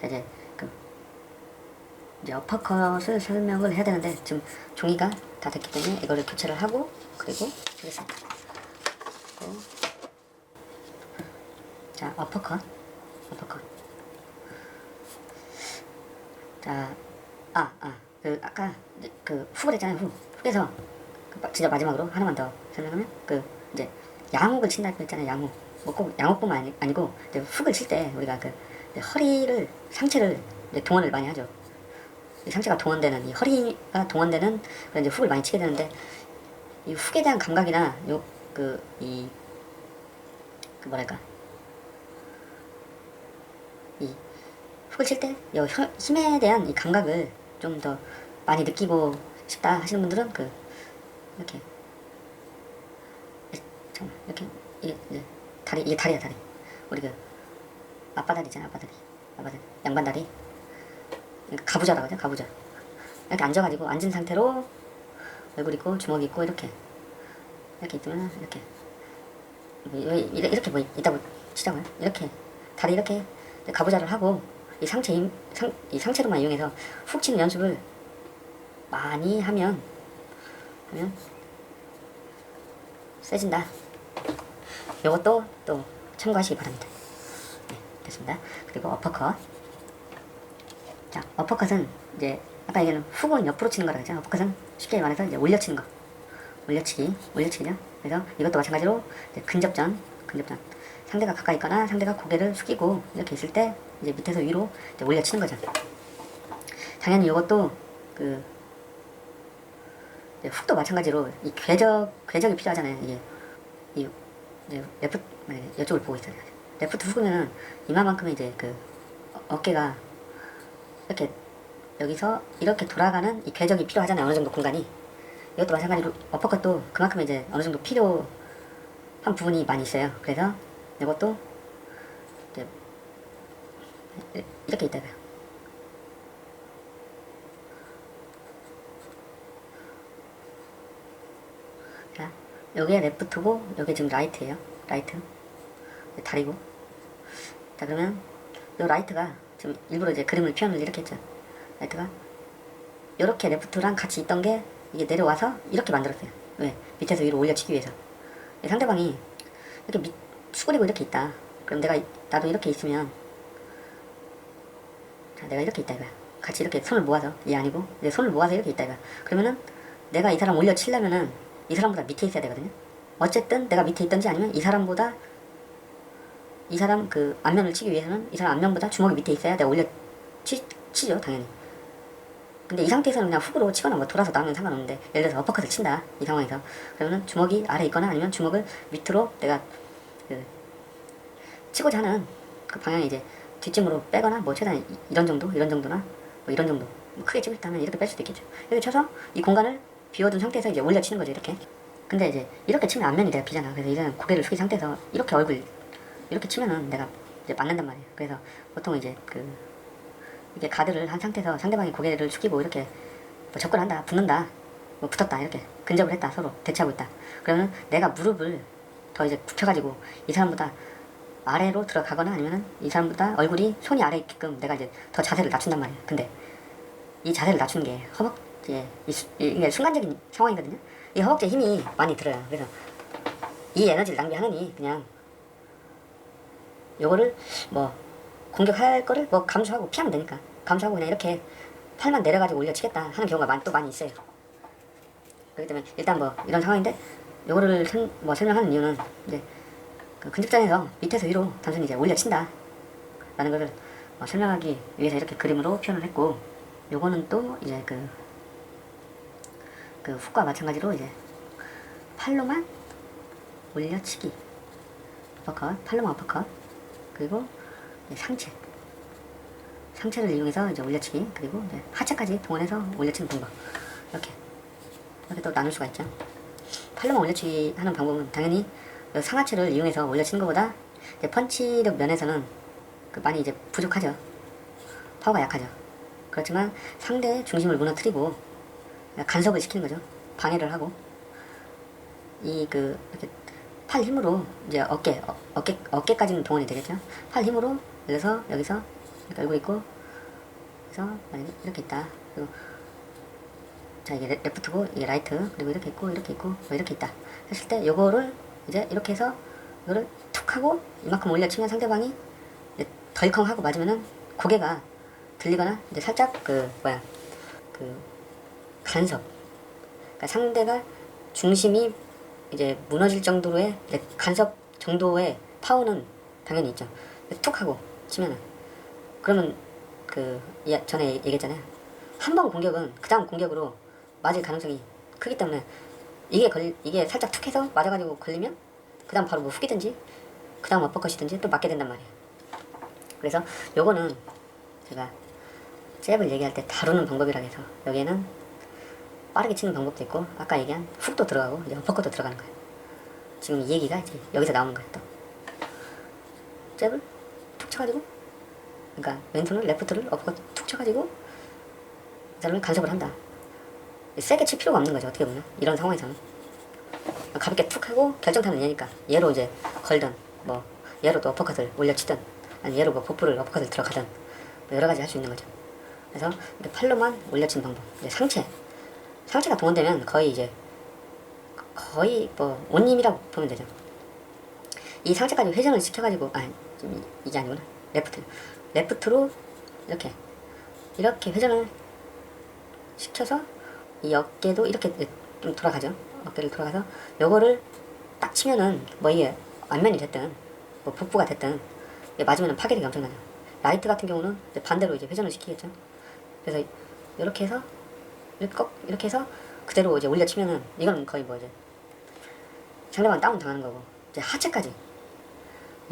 자 이제 그 이제 어퍼컷을 설명을 해야 되는데 지금 종이가 다 됐기 때문에 이거를 교체를 하고 그리고 하겠습니다. 그리고 자 어퍼컷 어퍼컷 자 아, 아, 그, 아까, 그, 훅을 했잖아요, 훅. 훅에서, 그, 마- 진짜 마지막으로 하나만 더 설명하면, 그, 이제, 양욱을 친다고 했잖아요, 양욱. 뭐꼭 양욱뿐만 아니, 아니고, 이제 훅을 칠 때, 우리가 그, 허리를, 상체를, 동원을 많이 하죠. 이 상체가 동원되는, 이 허리가 동원되는, 그런 이제 훅을 많이 치게 되는데, 이 훅에 대한 감각이나, 요, 그, 뭐랄까, 이, 훅을 칠때 힘에 대한 이 감각을 좀 더 많이 느끼고 싶다 하시는 분들은 그 이렇게. 이- 잠깐만 이렇게 이게, 이게 다리 이게 다리야 다리. 우리 그 앞바다리 있잖아 앞바다리. 앞바다리. 양반다리. 그러니까 가부좌라고 하죠? 가부좌. 이렇게 앉아가지고 앉은 상태로 얼굴 있고 주먹 있고 이렇게. 이렇게 있으면 이렇게. 뭐, 이렇게 뭐 있다고 치자고요 이렇게. 다리 이렇게 가부좌를 하고 이 상체 힘- 상, 이 상체로만 이용해서 훅 치는 연습을 많이 하면 하면 세진다. 이것도 또 참고하시기 바랍니다. 네, 됐습니다. 그리고 어퍼컷. 자, 어퍼컷은 이제 아까 얘기는 훅은 옆으로 치는 거라 그랬죠. 어퍼컷은 쉽게 말해서 이제 올려치는 거. 올려치기, 올려치기죠. 그래서 이것도 마찬가지로 근접전, 근접전. 상대가 가까이 있거나 상대가 고개를 숙이고 이렇게 있을 때 이제 밑에서 위로 이제 올려치는 거죠. 당연히 이것도 그 훅도 마찬가지로 이 궤적 궤적이 필요하잖아요. 이게 이 이제 레프 네, 이쪽을 보고 있어요. 레프트 훅이면 이마만큼의 이제 그 어- 어깨가 이렇게 여기서 이렇게 돌아가는 이 궤적이 필요하잖아요. 어느 정도 공간이 이것도 마찬가지로 어퍼컷도 그만큼 이제 어느 정도 필요한 부분이 많이 있어요. 그래서 이것도 이렇게 있다가 자 여기에 레프트고 여기 지금 라이트예요 라이트 다리고. 자 그러면 이 라이트가 지금 일부러 이제 그림을 표현을 이렇게 했죠. 라이트가 이렇게 레프트랑 같이 있던 게 이게 내려와서 이렇게 만들었어요. 왜? 밑에서 위로 올려치기 위해서. 이 상대방이 이렇게 밑, 수그리고 이렇게 있다. 그럼 내가 이- 나도 이렇게 있으면 자 내가 이렇게 있다 이거야. 같이 이렇게 손을 모아서. 얘 아니고 내 손을 모아서 이렇게 있다 이거야. 그러면은 내가 이 사람 올려치려면은 이 사람보다 밑에 있어야 되거든요. 어쨌든 내가 밑에 있던지 아니면 이 사람보다 이 사람 그 앞면을 치기 위해서는 이 사람 앞면보다 주먹이 밑에 있어야 내가 올려 치, 치죠 당연히. 근데 이 상태에서는 그냥 훅으로 치거나 뭐 돌아서 나오면 상관없는데 예를 들어서 어퍼컷을 친다 이 상황에서. 그러면 주먹이 아래 있거나 아니면 주먹을 밑으로 내가 그 치고자 하는 그 방향이 이제 뒷짐으로 빼거나 뭐 최대한 이- 이런 정도 이런 정도나 뭐 이런 정도 뭐 크게 치고 싶다면 이렇게 뺄 수도 있겠죠. 이렇게 쳐서 이 공간을 비워둔 상태에서 이제 올려 치는 거죠 이렇게. 근데 이제 이렇게 치면 앞면이 내가 비잖아. 그래서 이제는 고개를 숙인 상태에서 이렇게 얼굴 이렇게 치면은 내가 이제 맞는단 말이에요 그래서 보통 이제 그 이게 가드를 한 상태에서 상대방이 고개를 숙이고 이렇게 뭐 접근한다 붙는다 뭐 붙었다 이렇게 근접을 했다 서로 대치하고 있다 그러면 내가 무릎을 더 이제 굽혀가지고 이 사람보다 아래로 들어가거나 아니면은 이 사람보다 얼굴이 손이 아래 있게끔 내가 이제 더 자세를 낮춘단 말이에요. 근데 이 자세를 낮추는 게 허벅지에 이게 순간적인 상황이거든요. 이 허벅지에 힘이 많이 들어요. 그래서 이 에너지를 낭비하느니 그냥 요거를 뭐 공격할 거를 뭐 감수하고 피하면 되니까. 감수하고 그냥 이렇게 팔만 내려가지고 올려치겠다 하는 경우가 많, 또 많이 있어요. 그렇기 때문에 일단 뭐 이런 상황인데 요거를 설, 뭐 설명하는 이유는 이제 그 근접전에서 밑에서 위로 단순히 이제 올려친다 라는 것을 어, 설명하기 위해서 이렇게 그림으로 표현을 했고 요거는 또 이제 그, 그 훅과 마찬가지로 이제 팔로만 올려치기. 어퍼컷 팔로만 어퍼컷 그리고 상체 상체를 이용해서 이제 올려치기 그리고 이제 하체까지 동원해서 올려치는 방법 이렇게 이렇게 또 나눌 수가 있죠 팔로만 올려치기 하는 방법은 당연히 그 상하체를 이용해서 올려치는 것보다 이제 펀치력 면에서는 그 많이 이제 부족하죠. 파워가 약하죠. 그렇지만 상대의 중심을 무너뜨리고 간섭을 시키는 거죠. 방해를 하고 이 그 이렇게 팔 힘으로 이제 어깨 어, 어깨 어깨까지는 동원이 되겠죠. 팔 힘으로 그래서 여기서 이렇게 얼굴 있고 그래서 이렇게 있다. 그리고 자 이게 레- 레프트고 이게 라이트. 그리고 이렇게 있고 이렇게 있고 뭐 이렇게 있다. 했을 때 요거를 이제 이렇게 해서 이거를 툭 하고 이만큼 올려치면 상대방이 이제 덜컹 하고 맞으면은 고개가 들리거나 이제 살짝 그 뭐야 그 간섭. 그러니까 상대가 중심이 이제 무너질 정도로의 간섭 정도의 파워는 당연히 있죠. 툭 하고 치면은. 그러면 그 예- 전에 얘기했잖아요. 한 번 공격은 그 다음 공격으로 맞을 가능성이 크기 때문에 이게 걸 이게 살짝 툭 해서 맞아가지고 걸리면 그 다음 바로 뭐 훅이든지 그 다음 어퍼컷이든지 또 맞게 된단 말이에요. 그래서 요거는 제가 잽을 얘기할 때 다루는 방법이라 해서 여기에는 빠르게 치는 방법도 있고 아까 얘기한 훅도 들어가고 이제 어퍼컷도 들어가는 거예요 지금 이 얘기가 이제 여기서 나오는 거예요 또. 잽을 툭 쳐가지고 그러니까 왼손을 레프트를 어퍼컷 툭 쳐가지고 이 사람을 간섭을 한다. 세게 칠 필요가 없는 거죠 어떻게 보면. 이런 상황에서는. 가볍게 툭 하고 결정타는 얘니까. 얘로 이제 걸든 뭐 얘로 또 어퍼컷을 올려치든 아니 얘로 뭐 복부를 어퍼컷을 들어가든 뭐 여러 가지 할 수 있는 거죠. 그래서 팔로만 올려치는 방법 이제 상체 상체가 동원되면 거의 이제 거의 뭐 온님이라고 보면 되죠. 이 상체까지 회전을 시켜가지고 이- 이게 아니구나. 레프트. 레프트로 이렇게 이렇게 회전을 시켜서 이 어깨도 이렇게 좀 돌아가죠. 어깨를 돌아가서 요거를 딱 치면은 뭐 이게 안면이 됐든 뭐 복부가 됐든 맞으면 파괴력이 엄청나죠. 라이트 같은 경우는 반대로 이제 회전을 시키겠죠. 그래서 이렇게 해서 이렇게 꺾 이렇게 해서 그대로 이제 올려치면은 이건 거의 뭐 이제 상대방 다운 당하는 거고 이제 하체까지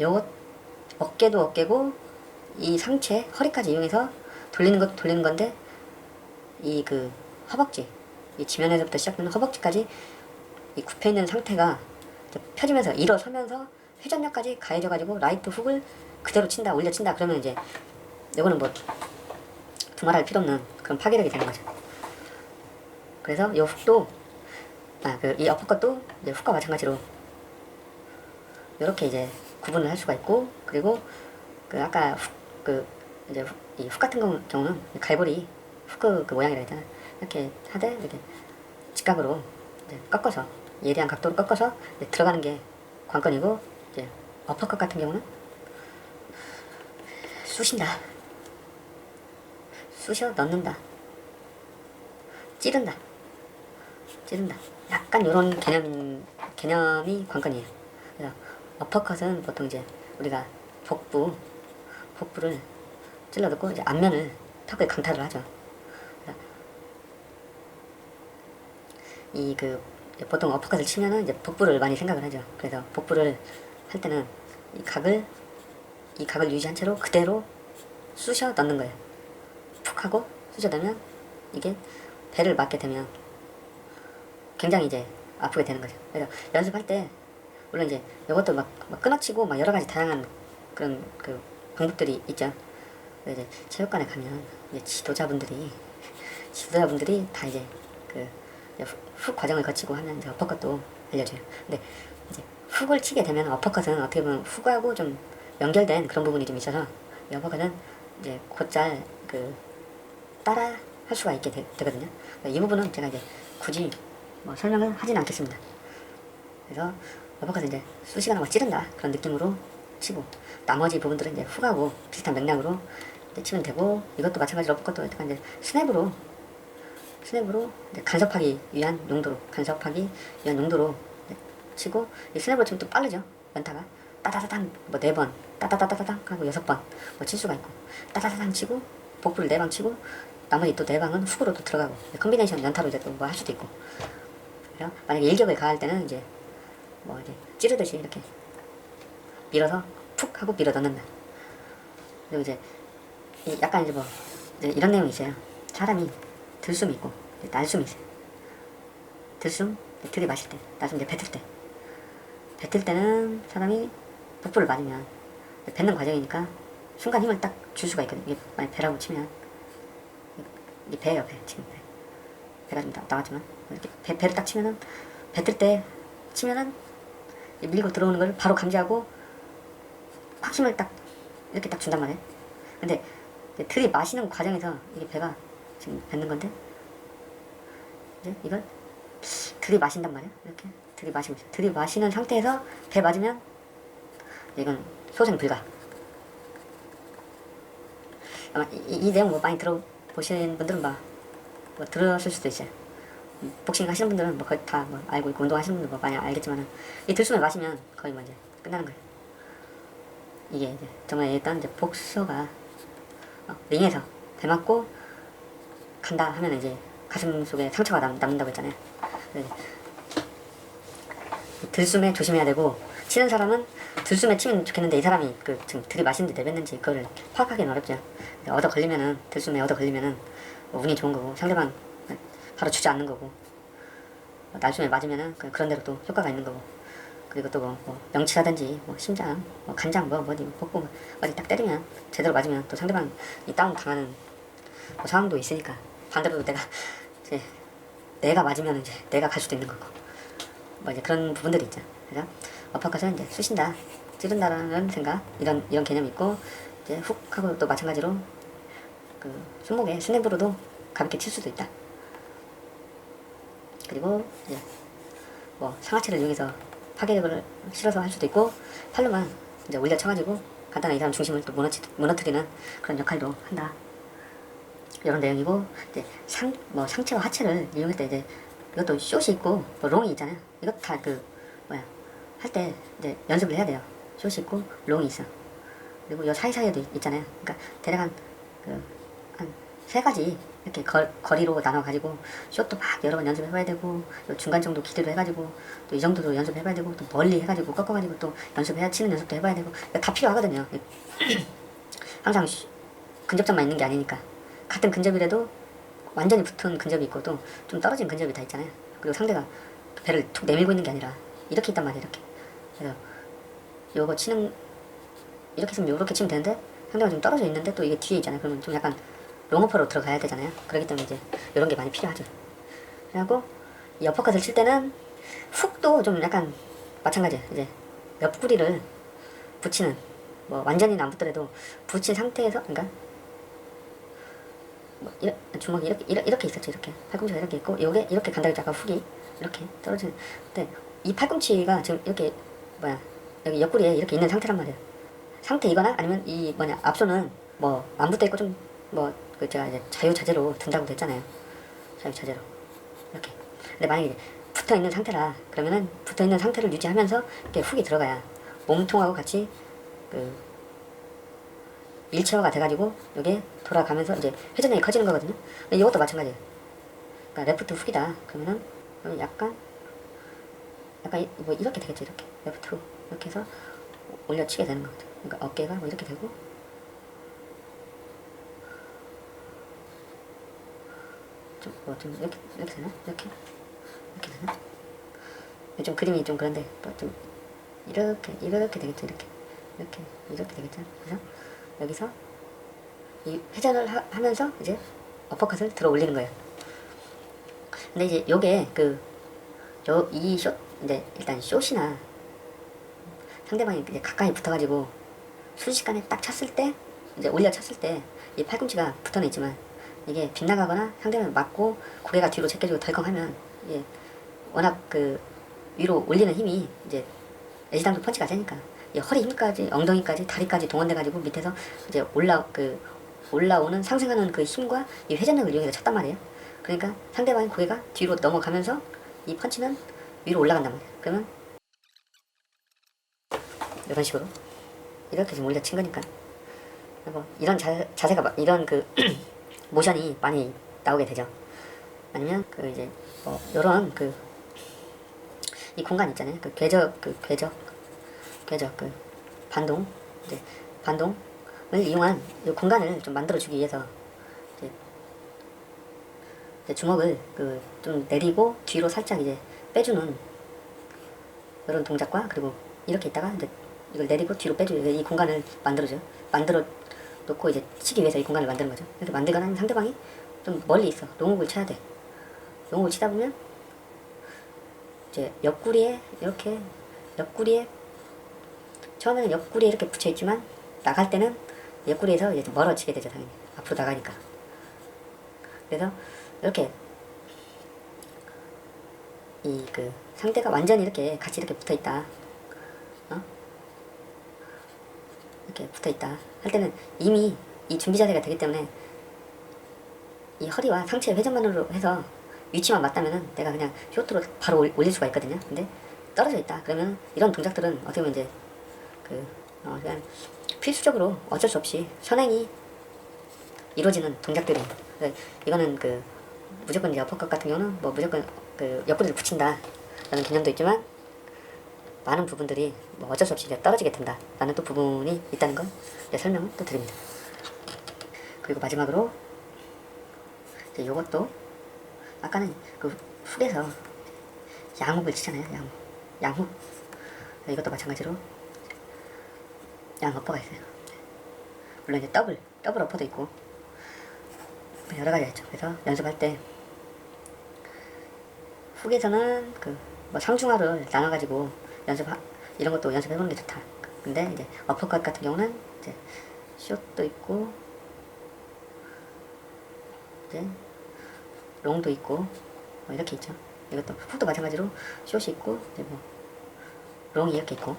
요 어깨도 어깨고 이 상체 허리까지 이용해서 돌리는 것도 돌리는 건데 이 그 허벅지 이 지면에서부터 시작되는 허벅지까지 이 굽혀 있는 상태가 펴지면서 일어서면서 회전력까지 가해져 가지고 라이트 훅을 그대로 친다 올려 친다 그러면 이제 이거는 뭐 두말할 필요 없는 그런 파괴력이 되는 거죠. 그래서 이 훅도 아 그 이 어퍼컷도 이제 훅과 마찬가지로 이렇게 이제 구분을 할 수가 있고 그리고 그 아까 훅, 그 이제 훅, 이훅 같은 경우, 경우는 갈고리 훅그 그 모양이라 했잖아 이렇게 하되 이렇게 직각으로 이제 꺾어서 예리한 각도로 꺾어서 들어가는 게 관건이고 이제 어퍼컷 같은 경우는 쑤신다. 쑤셔 넣는다. 찌른다 찌른다. 약간 이런 개념 개념이 관건이에요. 그래서 어퍼컷은 보통 이제 우리가 복부 복부를 찔러 넣고 이제 앞면을 턱을 강타를 하죠. 이 그 보통 어퍼컷을 치면은 이제 복부를 많이 생각을 하죠. 그래서 복부를 할 때는 이 각을 이 각을 유지한 채로 그대로 쑤셔 넣는 거예요. 푹 하고 쑤셔 넣으면 이게 배를 맞게 되면 굉장히 이제 아프게 되는 거죠. 그래서 연습할 때 물론 이제 이것도 막, 막 끊어치고 막 여러 가지 다양한 그런 그 방법들이 있죠. 이제 체육관에 가면 이제 지도자분들이 지도자분들이 다 이제 그 이제 훅, 훅 과정을 거치고 하면 이제 어퍼컷도 알려줘요. 근데 이제 훅을 치게 되면 어퍼컷은 어떻게 보면 훅하고 좀 연결된 그런 부분이 좀 있어서 이 어퍼컷은 이제 곧잘 그 따라 할 수가 있게 되, 거든요이 부분은 제가 이제 굳이 뭐 설명을 하진 않겠습니다. 그래서 어퍼컷은 이제 수시간 하고 찌른다 그런 느낌으로 치고 나머지 부분들은 이제 훅하고 비슷한 맥락으로 치면 되고 이것도 마찬가지로 어퍼컷도 약간 이제 스냅으로 스냅으로 간섭하기 위한 용도로 간섭하기 위한 용도로 치고 이 스냅으로 치면 또 빠르죠 연타가 따다다당 뭐 네 번 따다다다당 하고 여섯 번뭐칠 수가 있고 따다다당 치고 복부를 네 방 치고 나머지 또 네 방은 훅으로 또 들어가고 컨비네이션 연타로 이제 또 뭐 할 수도 있고 그래서 만약에 일격을 가할 때는 이제 뭐 이제 찌르듯이 이렇게 밀어서 푹 하고 밀어 넣는다 그리고 이제 이 약간 이제 뭐 이제 이런 내용이 있어요. 사람이 들숨이 있고 날숨이 있어요. 들숨 들이마실 때 날숨 이제 뱉을 때. 뱉을 때는 사람이 복부를 맞으면 뱉는 과정이니까 순간 힘을 딱 줄 수가 있거든요. 만약 배라고 치면. 이배 지금 배 배가 좀 나- 나왔지만. 이렇게 배, 배를 딱 치면은 뱉을 때 치면은 이 밀고 들어오는 걸 바로 감지하고 확 힘을 딱 이렇게 딱 준단 말이에요. 근데 이제 들이 마시는 과정에서 이게 배가 지금 뱉는 건데 이제 이걸 들이 마신단 말이야 이렇게 들이 마시고 있어 들이 마시는 상태에서 배 맞으면 이건 소생 불가. 아마 이, 이- 이 내용 뭐 많이 들어보신 분들은 막 뭐 들었을 수도 있어요 음, 복싱 하시는 분들은 뭐 거의 다 뭐 알고 있고 운동하시는 분들 뭐 많이 알겠지만은 이 들숨을 마시면 거의 뭐 이제 끝나는 거예요 이게 이제 정말 일단 이제 복서가 어, 링에서 배 맞고 간다 하면 이제 가슴 속에 상처가 남, 남는다고 했잖아요. 이 들숨에 조심해야 되고 치는 사람은 들숨에 치면 좋겠는데 이 사람이 그 지금 들이마시는지 내뱉는지 그거를 파악하기는 어렵죠. 얻어 걸리면은 들숨에 얻어 걸리면은 뭐 운이 좋은 거고 상대방 바로 주저앉는 거고 뭐 날숨에 맞으면은 그- 그런 대로 또 효과가 있는 거고 그리고 또 뭐, 뭐 명치라든지 뭐 심장, 뭐 간장, 뭐 어디 복부 뭐 어디 딱 때리면 제대로 맞으면 또 상대방이 다운 당하는 뭐 상황도 있으니까 반대로 내가 이제 내가 맞으면 이제 내가 갈 수도 있는 거고 뭐 이제 그런 부분들이 있죠. 그래서 어퍼컷은 이제 쑤신다, 찌른다라는 생각 이런 이런 개념이 있고 이제 훅 하고 또 마찬가지로 그 손목에 스냅으로도 가볍게 칠 수도 있다. 그리고 이제 뭐 상하체를 이용해서 파괴력을 실어서 할 수도 있고 팔로만 이제 올려 쳐가지고 간단한 이 사람 중심을 또 무너뜨, 무너뜨리는 그런 역할도 한다. 이런 내용이고 이제 상 뭐 상체와 하체를 이용할 때 이제 이것도 숏이 있고 뭐 롱이 있잖아요. 이것 다 그 뭐야 할 때 이제 연습을 해야 돼요. 숏이 있고 롱이 있어. 그리고 요 사이사이에도 있- 있잖아요. 그러니까 대략 한그한 세 가지 이렇게 거, 거리로 나눠 가지고 숏도 막 여러 번 연습해봐야 되고 또 중간 정도 기대도 해가지고 또 이 정도도 연습해봐야 되고 또 멀리 해가지고 꺾어가지고 또 연습해야 치는 연습도 해봐야 되고 다 필요하거든요. 항상 쉬- 근접점만 있는 게 아니니까 같은 근접이라도 완전히 붙은 근접이 있고 또 좀 떨어진 근접이 다 있잖아요. 그리고 상대가 배를 툭 내밀고 있는 게 아니라 이렇게 있단 말이에요. 이렇게. 그래서 요거 치는 이렇게 했으면 요렇게 치면 되는데 상대가 좀 떨어져 있는데 또 이게 뒤에 있잖아요. 그러면 좀 약간 롱어퍼로 들어가야 되잖아요. 그렇기 때문에 이제 이런 게 많이 필요하죠. 그리고 이 어퍼컷을 칠 때는 훅도 좀 약간 마찬가지예요. 이제 옆구리를 붙이는 뭐 완전히는 안 붙더라도 붙인 상태에서 그러니까 뭐 이렇게 주먹이 이렇게 이렇게, 이렇게 있었죠. 이렇게 팔꿈치가 이렇게 있고 요게 이렇게 간다 했죠. 아까 훅이 이렇게 떨어지는. 근데 이 팔꿈치가 지금 이렇게 뭐야 여기 옆구리에 이렇게 있는 상태란 말이에요. 상태 이거나 아니면 이 뭐냐 앞손은 뭐 안 붙어 있고 좀뭐 그 제가 이제 자유자재로 든다고 했잖아요. 자유자재로 이렇게. 근데 만약에 붙어 있는 상태라 그러면은 붙어 있는 상태를 유지하면서 이렇게 훅이 들어가야 몸통하고 같이 그 일체화가 돼가지고 이게 돌아가면서 이제 회전력이 커지는 거거든요. 이것도 마찬가지예요. 그러니까 레프트 훅이다. 그러면은 약간 약간 이- 뭐 이렇게 되겠죠. 이렇게 레프트 훅 이렇게 해서 올려치게 되는 거거든요. 그러니까 어깨가 뭐 이렇게 되고 뭐 좀 이렇게 이렇게 되나? 이렇게 이렇게 되나? 좀 그림이 좀 그런데 뭐 좀 이렇게 이렇게 되겠죠. 이렇게 이렇게 이렇게 되겠죠. 그래서 여기서 이 회전을 하, 하면서 이제 어퍼컷을 들어 올리는 거예요. 근데 이제 요게 그, 요, 이 숏, 이제 일단 숏이나 상대방이 이제 가까이 붙어가지고 순식간에 딱 쳤을 때, 이제 올려 쳤을 때 이 팔꿈치가 붙어는 있지만 이게 빗나가거나 상대방을 맞고 고개가 뒤로 제껴지고 덜컹하면 이게 워낙 그 위로 올리는 힘이 이제 애지당초 펀치가 세니까 이 허리 힘까지 엉덩이까지 다리까지 동원돼가지고 밑에서 이제 올라 그 올라오는 상승하는 그 힘과 이 회전력을 이용해서 쳤단 말이에요. 그러니까 상대방의 고개가 뒤로 넘어가면서 이 펀치는 위로 올라간단 말이에요. 그러면 이런 식으로 이렇게 좀 올려 친 거니까 뭐 이런 자, 자세가 마- 이런 그 모션이 많이 나오게 되죠. 아니면 그 이제 뭐 이런 그 이 공간 있잖아요. 그 궤적 그 궤적 궤적 그 반동 이제 반동을 이용한 이 공간을 좀 만들어 주기 위해서 이제, 이제 주먹을 그 좀 내리고 뒤로 살짝 이제 빼주는 이런 동작과 그리고 이렇게 있다가 이제 이걸 내리고 뒤로 빼주 이 공간을 만들어줘 만들어 놓고 이제 치기 위해서 이 공간을 만드는 거죠. 이렇게 만들거나 상대방이 좀 멀리 있어 농옥을 쳐야 돼. 농옥을 치다 보면 이제 옆구리에 이렇게 옆구리에 처음에는 옆구리에 이렇게 붙여 있지만 나갈 때는 옆구리에서 이제 좀 멀어지게 되죠 당연히 앞으로 나가니까. 그래서 이렇게 이 그 상대가 완전히 이렇게 같이 이렇게 붙어 있다. 어? 이렇게 붙어 있다. 할 때는 이미 이 준비 자세가 되기 때문에 이 허리와 상체 회전만으로 해서 위치만 맞다면은 내가 그냥 쇼트로 바로 올- 올릴 수가 있거든요. 근데 떨어져 있다. 그러면 이런 동작들은 어떻게 보면 이제 그 어, 그냥 필수적으로 어쩔 수 없이 선행이 이루어지는 동작들이 그래서 이거는 그 무조건 이제 어퍼컷 같은 경우는 뭐 무조건 그 옆구리를 붙인다 라는 개념도 있지만 많은 부분들이 뭐 어쩔 수 없이 떨어지게 된다. 라는 또 부분이 있다는 걸 이제 설명을 또 드립니다. 그리고 마지막으로 이제 요것도 아까는 그 훅에서 양훅을 치잖아요 양훅 양훅 이것도 마찬가지로 양 어퍼가 있어요. 물론 이제 더블 더블 어퍼도 있고 뭐 여러 가지가 있죠. 그래서 연습할 때 훅에서는 그 뭐 상중하를 나눠가지고 연습 이런 것도 연습해보는 게 좋다. 근데 이제 어퍼컷 같은 경우는 이제 숏도 있고 이제 롱도 있고 뭐 이렇게 있죠. 이것도 훅도 마찬가지로 숏이 있고 이제 뭐 롱이 이렇게 있고.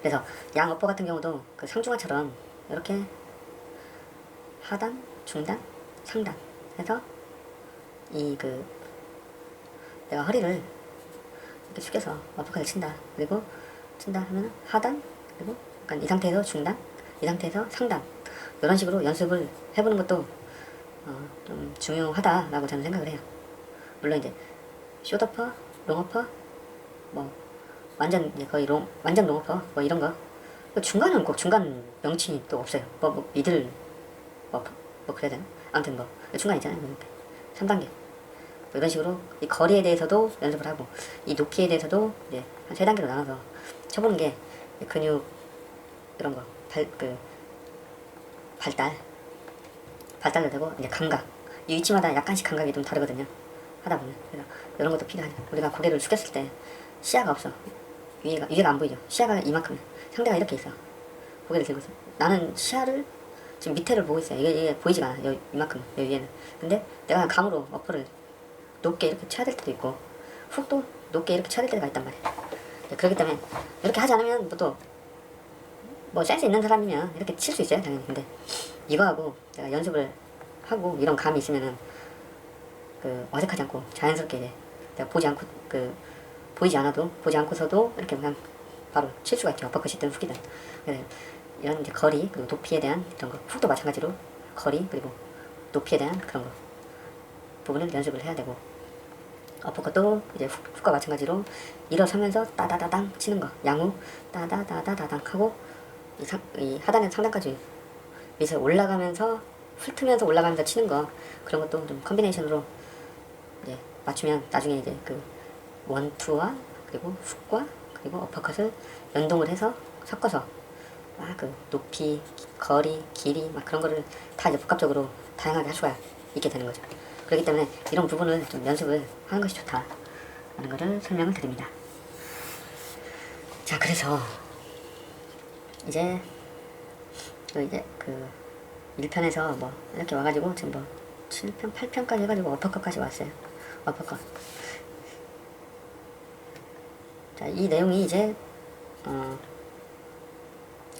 그래서 양 어퍼 같은 경우도 그 상중하처럼 이렇게 하단, 중단, 상단 해서 이 그 내가 허리를 이렇게 숙여서 어퍼컷을 친다. 그리고 친다 하면 하단 그리고 약간 이 상태에서 중단 이 상태에서 상단. 이런 식으로 연습을 해보는 것도 어, 좀 중요하다라고 저는 생각을 해요. 물론 이제 숏어퍼, 롱어퍼 뭐 완전 이제 거의 롱 완전 롱어퍼 뭐 이런 거. 그 중간은 꼭 중간 명칭이 또 없어요. 뭐, 뭐 미들 뭐, 뭐 그래야 되나? 아무튼 뭐 중간 있잖아요. 뭐 이렇게 3단계. 뭐 이런 식으로 이 거리에 대해서도 연습을 하고 이 높이에 대해서도 이제 한세 단계로 나눠서 쳐보는 게이 근육 이런 거 발 그 발달. 발달도 되고 이제 감각. 이 위치마다 약간씩 감각이 좀 다르거든요. 하다 보면. 그래서 이런 것도 필요하죠 우리가 고개를 숙였을 때 시야가 없어. 위에가 위에가 안 보이죠. 시야가 이만큼. 상대가 이렇게 있어. 고개를 들고 있어 나는 시야를 지금 밑에를 보고 있어요. 이게, 이게 보이지가 않아 여기 이만큼. 여기 위에는. 근데 내가 감으로 어퍼를 높게 이렇게 쳐야 될 때도 있고 훅도 높게 이렇게 쳐야 될 때가 있단 말이야. 네, 그렇기 때문에 이렇게 하지 않으면 뭐 또뭐 센스 있는 사람이면 이렇게 칠 수 있어요 당연히. 근데 이거하고 내가 연습을 하고 이런 감이 있으면은 그 어색하지 않고 자연스럽게 이제 내가 보지 않고 그 보이지 않아도 보지 않고서도 이렇게 그냥 바로 칠 수가 있죠. 어퍼컷이든. 훅이든 이런 이제 거리 그리고 높이에 대한 이런 거 훅도 마찬가지로 거리 그리고 높이에 대한 그런 거 부분을 연습을 해야 되고 어퍼컷도 이제 훅, 훅과 마찬가지로 일어서면서 따다다당 치는 거. 양우 따다다다다당 하고 이, 상, 이 하단에 상단까지 밑에 올라가면서 훑으면서 올라가면서 치는 거. 그런 것도 좀 컨비네이션으로 이제 맞추면 나중에 이제 그 원투와 그리고 훅과 그리고 어퍼컷을 연동을 해서 섞어서 막 그 높이 거리 길이 막 그런 거를 다 이제 복합적으로 다양하게 할 수가 있게 되는 거죠 그렇기 때문에 이런 부분을 좀 연습을 하는 것이 좋다 라는 거를 설명을 드립니다 자 그래서 이제 또 이제 그 1편에서 뭐 이렇게 와가지고 지금 뭐 7편, 8편까지 해가지고 어퍼컷까지 왔어요. 어퍼컷. 자, 이 내용이 이제 어,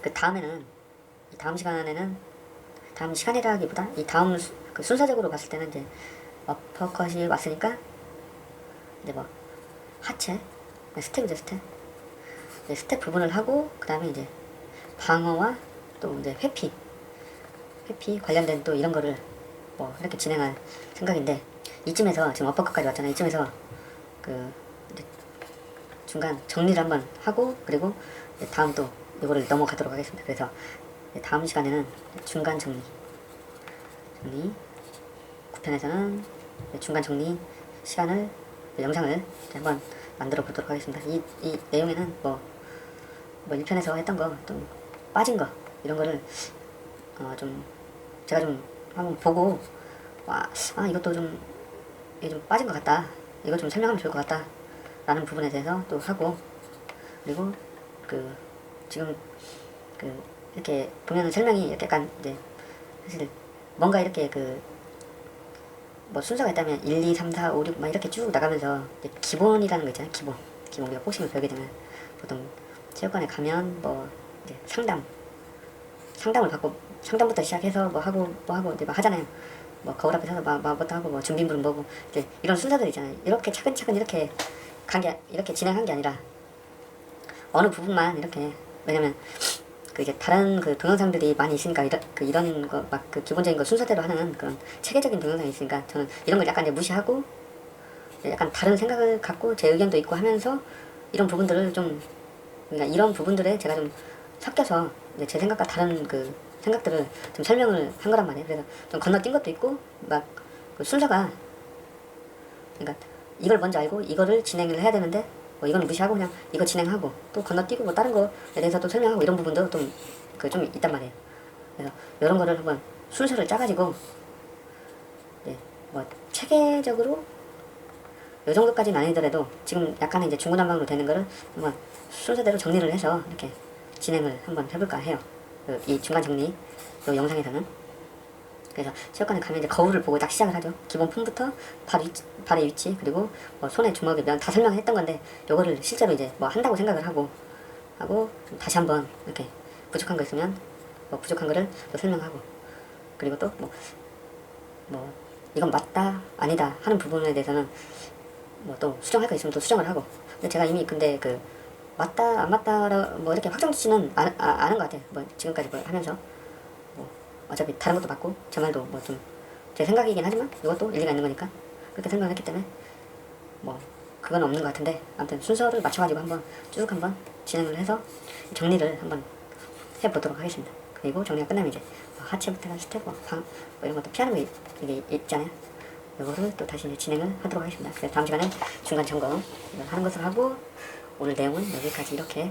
그 다음에는 이 다음 시간에는 다음 시간이라기보다 이 다음 수, 그 순서적으로 봤을 때는 이제 어퍼컷이 왔으니까 이제 뭐 하체 스텝이죠 스텝 스텝 부분을 하고 그 다음에 이제 방어와 또 이제 회피 회피 관련된 또 이런 거를 뭐 이렇게 진행할 생각인데 이쯤에서 지금 어퍼컷까지 왔잖아요. 이쯤에서 그 중간 정리를 한번 하고 그리고 다음 또 이거를 넘어가도록 하겠습니다. 그래서 다음 시간에는 중간 정리 정리 9편에서는 중간 정리 시간을 영상을 한번 만들어 보도록 하겠습니다. 이, 이 내용에는 뭐, 뭐 1편에서 했던 거 좀 빠진 거 이런 거를 어, 좀 제가 좀 한번 보고 와, 아 이것도 좀 이게 좀 빠진 것 같다. 이거 좀 설명하면 좋을 것 같다. 라는 부분에 대해서 또 하고 그리고 그 지금 그 이렇게 보면은 설명이 약간 이제 사실 뭔가 이렇게 그 뭐 순서가 있다면 1, 2, 3, 4, 5, 6 막 이렇게 쭉 나가면서 기본이라는 거 있잖아요. 기본. 기본 우리가 복싱을 배우게 되면 보통 체육관에 가면 뭐 이제 상담 상담을 받고 상담부터 시작해서 뭐 하고 뭐 하고 이제 막 하잖아요. 뭐 거울 앞에 서서 막 뭐부터 하고 뭐 준비물은 뭐고 이제 이런 순서들 있잖아요. 이렇게 차근차근 이렇게 간 게 이렇게 진행한 게 아니라 어느 부분만 이렇게 왜냐면 그 이제 다른 그 동영상들이 많이 있으니까 이런 그 이런 거 막 그 기본적인 거 순서대로 하는 그런 체계적인 동영상이 있으니까 저는 이런 걸 약간 이제 무시하고 약간 다른 생각을 갖고 제 의견도 있고 하면서 이런 부분들을 좀 그러니까 이런 부분들에 제가 좀 섞여서 제 생각과 다른 그 생각들을 좀 설명을 한 거란 말이에요. 그래서 좀 건너뛴 것도 있고 막 그 순서가 그러니까 이걸 먼저 알고 이거를 진행을 해야 되는데 뭐 이거는 무시하고 그냥 이거 진행하고 또 건너뛰고 뭐 다른 거에 대해서 또 설명하고 이런 부분도 좀 그 좀 있단 말이에요. 그래서 이런 거를 한번 순서를 짜가지고 네, 뭐 체계적으로 요 정도까지는 아니더라도 지금 약간은 이제 중구난방으로 되는 거를 한번 순서대로 정리를 해서 이렇게 진행을 한번 해볼까 해요. 그 이 중간 정리 요 영상에서는 그래서 체육관에 가면 이제 거울을 보고 딱 시작을 하죠. 기본 발 위치, 발의 위치 그리고 뭐 손에 주먹이 면다 설명을 했던 건데 요거를 실제로 이제 뭐 한다고 생각을 하고 하고 다시 한번 이렇게 부족한 거 있으면 뭐 부족한 거를 또 설명하고 그리고 또뭐 뭐 이건 맞다 아니다 하는 부분에 대해서는 뭐 또 수정할 거 있으면 또 수정을 하고. 근데 제가 이미 근데 그 맞다 안 맞다 뭐 이렇게 확정지는 안, 아, 않은 것 같아요. 뭐 지금까지 뭐 하면서. 뭐 어차피 다른 것도 맞고 제 말도 뭐 좀 제 생각이긴 하지만 이것도 일리가 있는 거니까 그렇게 생각을 했기 때문에 뭐 그건 없는 것 같은데 아무튼 순서를 맞춰가지고 한번 쭉 한번 진행을 해서 정리를 한번 해보도록 하겠습니다. 그리고 정리가 끝나면 이제 뭐 하체부터 한 스텝 뭐, 방, 뭐 이런 것도 피하는 거 이게 있잖아요. 이거를 또 다시 이제 진행을 하도록 하겠습니다. 그래서 다음 시간에 중간 점검 하는 것을 하고 오늘 내용은 여기까지 이렇게